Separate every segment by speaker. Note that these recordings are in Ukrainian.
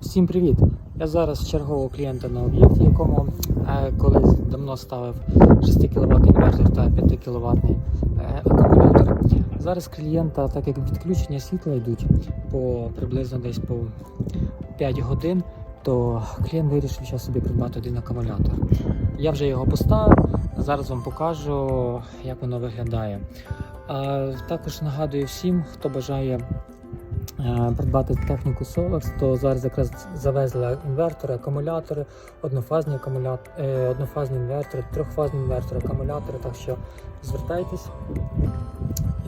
Speaker 1: Всім привіт! Я зараз чергового клієнта на об'єкті, якому е, колись давно ставив 6 кВт інвертор та 5 кВт е, акумулятор. Зараз клієнта, так як відключення світла йдуть по приблизно десь по 5 годин, то клієнт вирішив зараз собі придбати один акумулятор. Я вже його поставив, зараз вам покажу, як воно виглядає. А також нагадую всім, хто бажає е, придбати техніку Solex, то зараз якраз завезли інвертори, акумулятори, однофазні акумулятори, однофазні інвертори, трьохфазні інвертори, акумулятори. Так що звертайтесь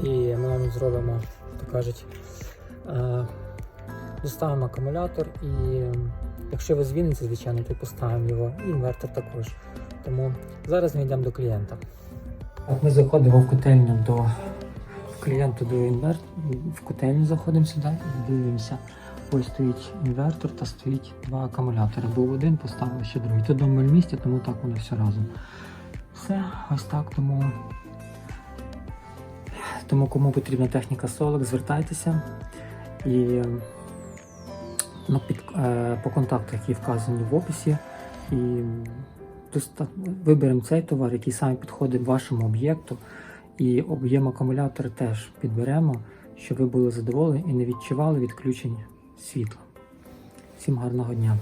Speaker 1: і ми вам зробимо, то кажуть, е, доставимо акумулятор і е, якщо ви з Вінниці, звичайно, то поставимо його, і інвертор також. Тому зараз ми йдемо до клієнта. Ми заходимо в котельню до клієнту до інвертора. В котельню заходимо сюди і дивимося. Ось стоїть інвертор та стоїть два акумулятори. Був один, поставив ще другий. Тут дома місці, тому так воно все разом. Все, ось так. Тому, тому кому потрібна техніка Solix, звертайтеся. І ну, під, е, по контактах, які вказані в описі. І виберемо цей товар, який саме підходить вашому об'єкту. І об'єм акумулятора теж підберемо, щоб ви були задоволені і не відчували відключень світла. Всім гарного дня!